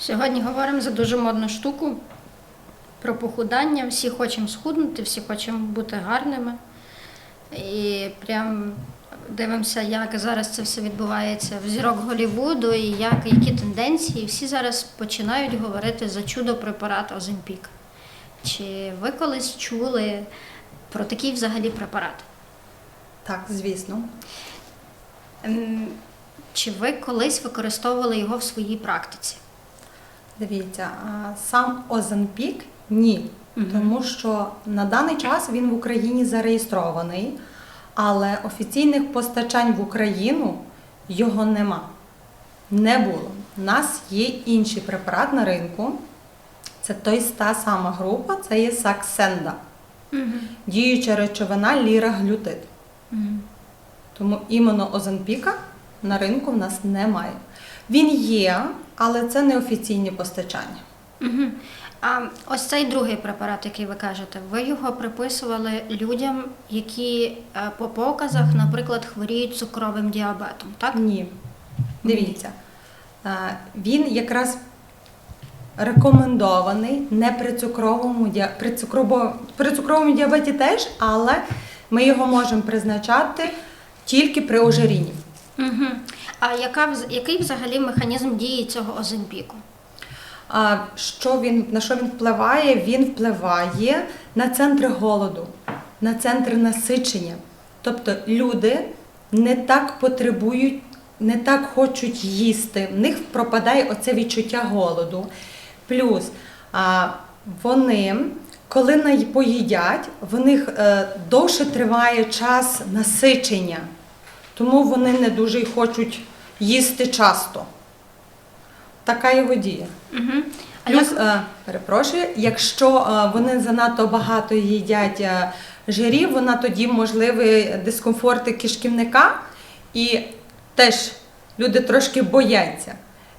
Сьогодні говоримо за дуже модну штуку про похудання. Всі хочемо схуднути, всі хочемо бути гарними. І прям дивимося, як зараз це все відбувається в зірок Голлівуду і як, які тенденції. Всі зараз починають говорити за чудо препарат Оземпік. Чи ви колись чули про такий взагалі препарат? Так, звісно. Ем, Чи ви колись використовували його в своїй практиці? Дивіться, сам Озенпік ні. Тому що на даний час він в Україні зареєстрований, але офіційних постачань в Україну його нема. Не було. У нас є інший препарат на ринку. Це той та сама група, це є Саксенда. Діюча речовина ліраглютид. Мгм. Тому іменно Озенпіка на ринку в нас немає. Він є, але це не офіційні постачання. Мгм. А ось цей другий препарат, який ви кажете, ви його приписували людям, які е, по показах, наприклад, хворіють цукровим діабетом, так? Ні. Дивіться, е, він якраз рекомендований не при цукровому при, цукробо- при цукровому діабеті теж, але ми його можемо призначати тільки при ожирінні. Угу. А яка, який взагалі механізм дії цього оземпіку? А що він на що він впливає? Він впливає на центри голоду, на центри насичення. Тобто люди не так потребують, не так хочуть їсти. В них пропадає оце відчуття голоду. Плюс а, вони, коли поїдять, в них е, довше триває час насичення, тому вони не дуже й хочуть їсти часто. Така його дія. Угу. А Плюс, як... е, перепрошую, якщо е, вони занадто багато їдять е, жирів, вона тоді можливі дискомфорти кишківника, і теж люди трошки бояться.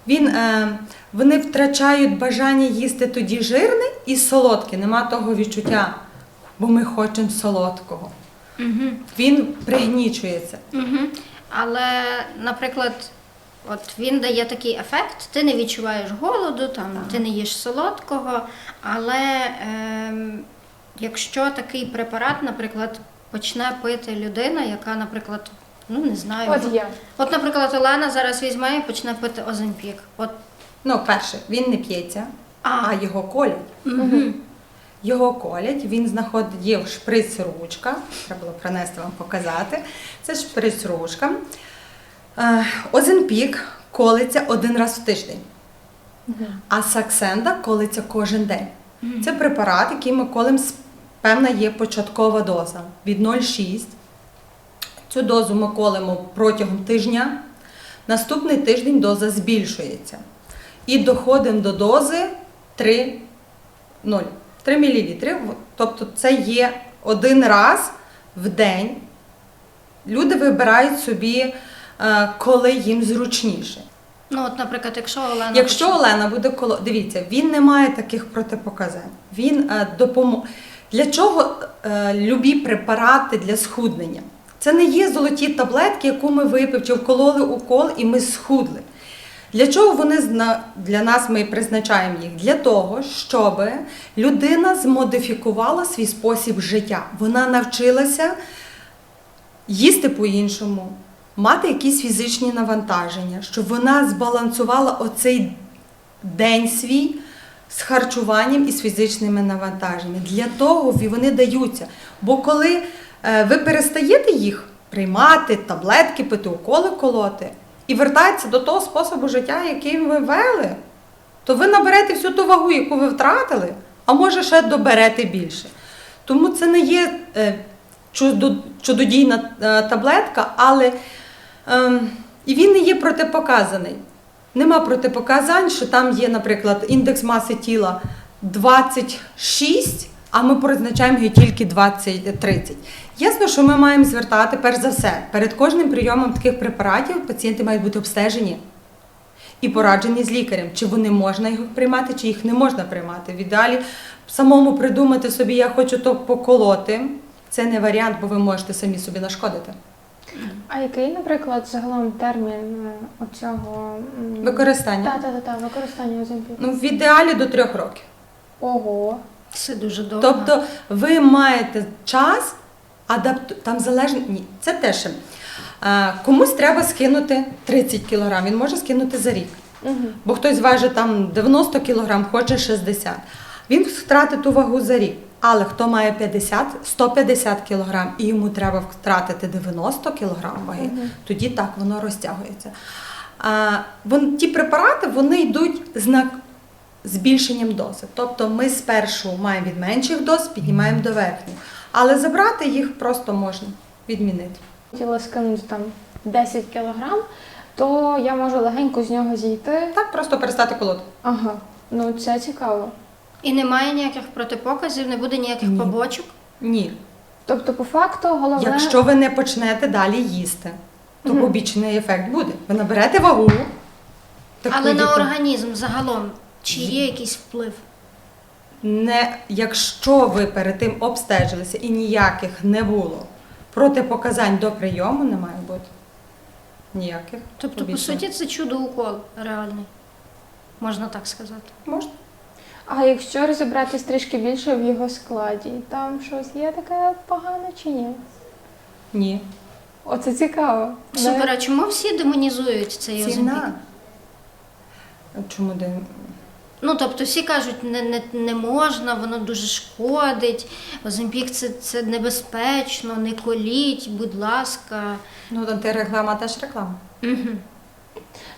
Він, е, вони втрачають бажання їсти тоді жирне і солодке. Нема того відчуття, бо ми хочемо солодкого. Угу. Він пригнічується. Угу. Але, наприклад, от він дає такий ефект, ти не відчуваєш голоду, там, ти не їш солодкого, але ем, якщо такий препарат, наприклад, почне пити людина, яка, наприклад, ну не знаю, От я. От, наприклад, Олена зараз візьме і почне пити Оземпік. От, Ну, перше, він не п'ється, а, а його колять. угу. Його колять, він знаходить, є шприц ручка, треба було принести вам показати. Це шприц ручка. Е, Озенпік колиться один раз в тиждень, а саксенда колиться кожен день. Це препарат, який ми колимо, певна є початкова доза від 0,6. Цю дозу ми колимо протягом тижня. Наступний тиждень доза збільшується. І доходимо до дози 3 0. 3 мл. Тобто це є один раз в день. Люди вибирають собі, е, коли їм зручніше. Ну, от, наприклад, якщо Олена. Якщо почне- Олена буде коло, дивіться, він не має таких протипоказань. Він е, допоможе. Для чого е, любі препарати для схуднення? Це не є золоті таблетки, яку ми випив чи вкололи укол і ми схудли. Для чого вони для нас ми призначаємо їх? Для того, щоб людина змодифікувала свій спосіб життя. Вона навчилася їсти по-іншому, мати якісь фізичні навантаження, щоб вона збалансувала оцей день свій з харчуванням і з фізичними навантаженнями. Для того вони даються. Бо коли е, ви перестаєте їх приймати, таблетки пити, уколи колоти, і вертаєтеся до того способу життя, який ви вели, то ви наберете всю ту вагу, яку ви втратили, а може ще доберете більше. Тому це не є е, чудодійна е, таблетка, але ем, і він не є протипоказаний. Нема протипоказань, що там є, наприклад, індекс маси тіла 26, а ми призначаємо його тільки 20-30. Ясно, що ми маємо звертати перш за все, перед кожним прийомом таких препаратів пацієнти мають бути обстежені і пораджені з лікарем, чи вони можна їх приймати, чи їх не можна приймати. В ідеалі самому придумати собі, я хочу то поколоти. Це не варіант, бо ви можете самі собі нашкодити. А який, наприклад, загалом термін е, оцього Використання. Та, та, та, та, використання Оземпіку? Ну, в ідеалі до трьох років. Ого. Це дуже довго. Тобто ви маєте час адапту... там залежно. Ні, це теж. А, комусь треба скинути 30 кг, він може скинути за рік. Угу. Бо хтось важить там 90 кг, хоче 60. Він втратить ту вагу за рік. Але хто має 50, 150 кг і йому треба втратити 90 кг ваги, Мгм. тоді так воно розтягується. А, вон, ті препарати вони йдуть з на- збільшенням дози. Тобто ми спершу маємо від менших доз, піднімаємо до верхніх. Але забрати їх просто можна відмінити. Хотіла скинути там 10 кілограм, то я можу легенько з нього зійти. Так просто перестати колоти. Ага, ну це цікаво. І немає ніяких протипоказів, не буде ніяких Ні. побочок. Ні, Тобто, по факту, головне. Якщо ви не почнете далі їсти, то побічний ефект буде. Ви наберете вагу. таку, Але на яку- організм загалом чи є якийсь вплив? не, якщо ви перед тим обстежилися і ніяких не було протипоказань до прийому, не має бути. Ніяких. Тобто, по суті, це чудо-укол реальний. Можна так сказати. можна. А якщо розібратись трішки більше в його складі, там щось є таке погане чи ні? Ні. Оце цікаво. Супер, а чому всі демонізують цей? Ціна. Чому де? Ну, тобто всі кажуть, не, не, не можна, воно дуже шкодить. Озимпік це, це небезпечно, не коліть, будь ласка. Ну, антиреклама теж реклама. Угу.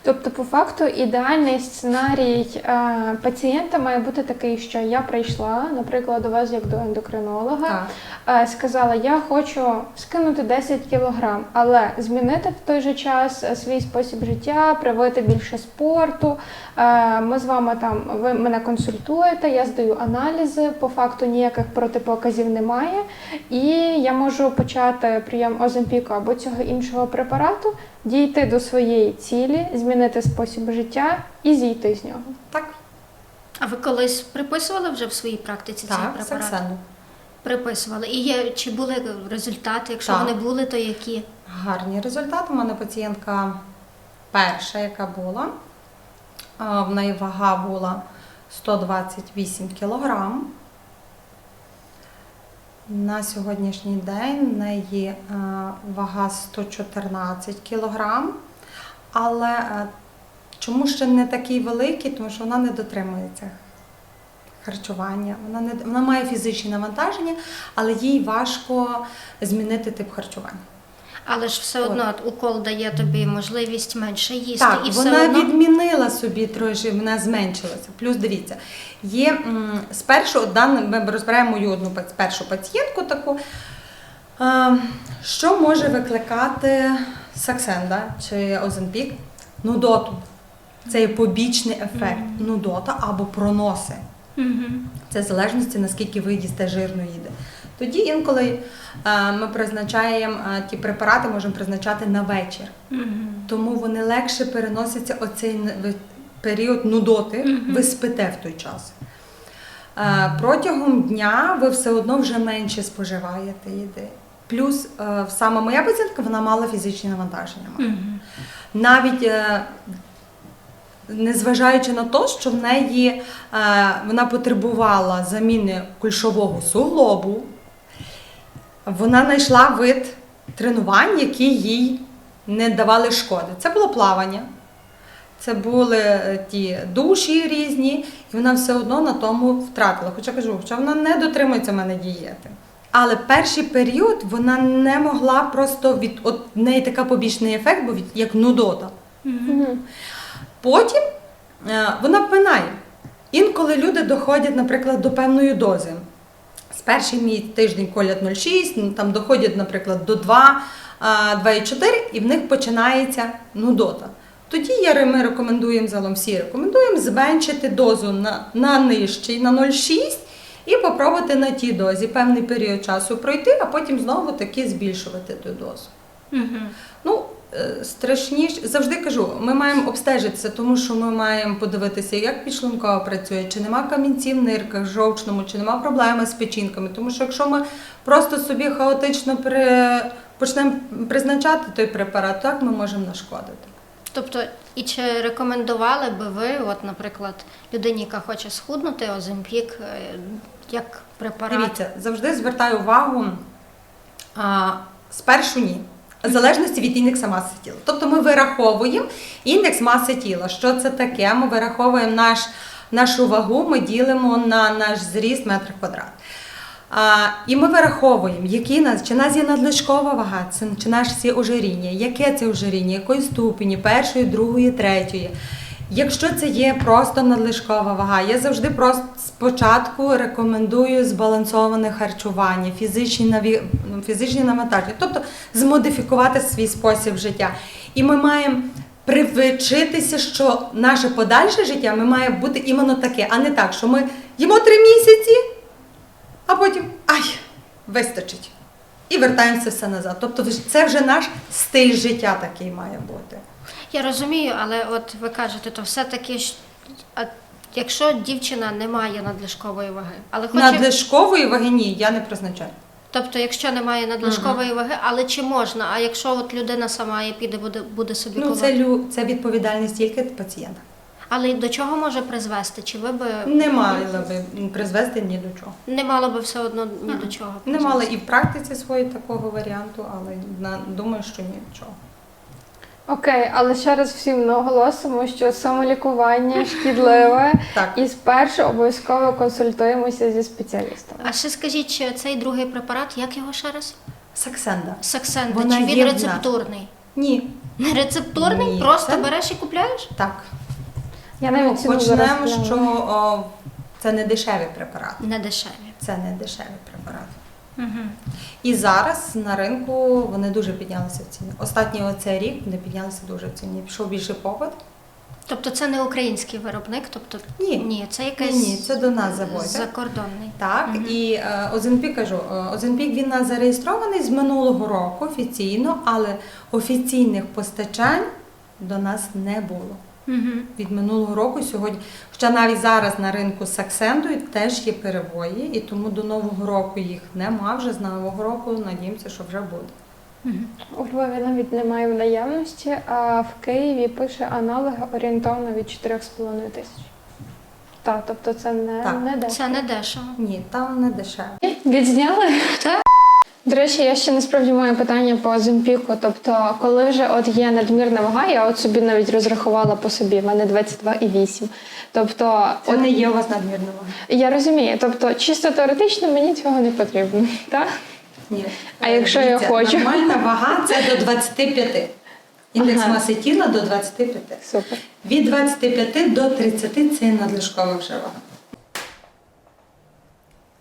Тобто, по факту, ідеальний сценарій е, пацієнта має бути такий, що я прийшла, наприклад, до вас як до ендокринолога, е, сказала, я хочу скинути 10 кілограм, але змінити в той же час е, свій спосіб життя, привити більше спорту. Е, Ми з вами там, ви мене консультуєте, я здаю аналізи, по факту ніяких протипоказів немає. І я можу почати прийом Оземпіку або цього іншого препарату, дійти до своєї цілі, змінити спосіб життя і зійти з нього. Так, А ви колись приписували вже в своїй практиці цей так, препарат? саксену. Приписували. І є, чи були результати? Якщо Так. вони були, то які? Гарні результати. У мене пацієнтка перша, яка була. В неї вага була 128 кілограм. На сьогоднішній день в неї вага 114 кілограм. Але чому ще не такий великий? Тому що вона не дотримується харчування. Вона, не, вона має фізичні навантаження, але їй важко змінити тип харчування. Але ж все одно от укол дає тобі можливість менше їсти. Так, і все вона одно... відмінила собі трошки, вона зменшилася. Плюс дивіться, є спершу ми розбираємо мою одну першу пацієнтку таку. А, що може викликати саксенда чи озенпік? Нудоту. Це є побічний ефект нудота або проноси. Мгм. Це в залежності, наскільки ви їсте жирної їди. Тоді інколи е, ми призначаємо е, ті препарати, можемо призначати на вечір. Мгм. Тому вони легше переносяться оцей період нудоти, Мгм. ви спите в той час. Е, Протягом дня ви все одно вже менше споживаєте їди. Плюс е, саме моя пацієнтка вона мала фізичні навантаження. Мгм. Навіть е, незважаючи на те, що в неї е, вона потребувала заміни кульшового суглобу, вона знайшла вид тренувань, які їй не давали шкоди. Це було плавання, це були ті душі різні, і вона все одно на тому втратила. Хоча кажу, що вона не дотримується в мене дієти. Але перший період вона не могла просто від от в неї така побічний ефект, був як нудота. Мгм. Потім е, вона пинає. Інколи люди доходять, наприклад, до певної дози. З перший мій тиждень колять 0,6, ну, там доходять, наприклад, до 2, а, 2,4, і в них починається нудота. Тоді я, ми рекомендуємо залом всі рекомендуємо зменшити дозу на, на нижчий, на 0,6 і попробувати на тій дозі певний період часу пройти, а потім знову таки збільшувати ту дозу. Мгм. Ну, е, страшніше, завжди кажу, ми маємо обстежитися, тому що ми маємо подивитися, як підшлункова працює, чи нема камінців в нирках, жовчному, чи нема проблеми з печінками. Тому що якщо ми просто собі хаотично пере- почнемо призначати той препарат, так ми можемо нашкодити. Тобто, і чи рекомендували би ви, от, наприклад, людині, яка хоче схуднути, Оземпік е, як препарат? Дивіться, завжди звертаю увагу а, спершу ні. В залежності від індекса маси тіла. Тобто ми вираховуємо індекс маси тіла. Що це таке? Ми вираховуємо наш, нашу вагу, ми ділимо на наш зріст метр квадрат. А, і ми вираховуємо, які нас, чи нас є надлишкова вага, це, чи наше ожиріння, яке це ожиріння, якої ступені, першої, другої, третьої. Якщо це є просто надлишкова вага, я завжди просто спочатку рекомендую збалансоване харчування, фізичні наві... фізичні навантаження, тобто змодифікувати свій спосіб життя. І ми маємо привчитися, що наше подальше життя ми має бути іменно таке, а не так, що ми їмо три місяці, а потім ай, вистачить. І вертаємося все назад. Тобто це вже наш стиль життя такий має бути. Я розумію, але от ви кажете, то все-таки якщо дівчина не має надлишкової ваги, але хоче, Надлишкової ваги ні, я не призначаю. тобто, якщо немає надлишкової ваги, але чи можна? А якщо от людина сама і піде, буде, буде собі Ну, це, лю- це відповідальність тільки пацієнта. Але до чого може призвести? Чи ви би Не мали би призвести ні до чого. не мало би все одно ні до чого? Не мали і в практиці своєї такого варіанту, але на, думаю, що нічого. Окей, але ще раз всім наголосимо, що самолікування шкідливе, Так. і спершу обов'язково консультуємося зі спеціалістом. А ще скажіть, чи цей другий препарат, як його ще раз? Саксенда. Саксенда, Вона чи він рецептурний? Ні. Не рецептурний? Ні, Просто це- береш і купляєш? Так. Я Ну, навіть ціну зараз почнемо, гляну. що о, це не дешевий препарат. Не дешеві. Це не дешевий препарат. Угу. І зараз на ринку вони дуже піднялися в ціні. Останній оцей рік вони піднялися дуже в ціні. Пішов більший попит. Тобто це не український виробник, тобто Ні. ні це Ні, якийсь ні, це до нас завозять. закордонний. Так, і е, Оземпік кажу, е, Оземпік він у нас зареєстрований з минулого року офіційно, але офіційних постачань до нас не було. Угу. Від минулого року сьогодні, хоча навіть зараз на ринку з Саксендою теж є перебої, і тому до нового року їх нема. Вже з нового року надіємося, що вже буде. У Львові навіть немає в наявності, а в Києві пише аналоги орієнтовно від 4,5 тисяч. Так, тобто це не, Так. не дешево. Це не дешево. Ні, там не дешево. Відзняли? Так. До речі, я ще насправді маю питання по Оземпіку. Тобто, коли вже от є надмірна вага, я от собі навіть розрахувала по собі, в мене 22,8. Тобто, Це от, не є у вас надмірна вага. я розумію, тобто чисто теоретично мені цього не потрібно. Так? Ні. А якщо я хочу? Нормальна вага це до 25. Індекс Ага. маси тіла до 25. Супер. Від 25 до 30 це надлишкова вже вага.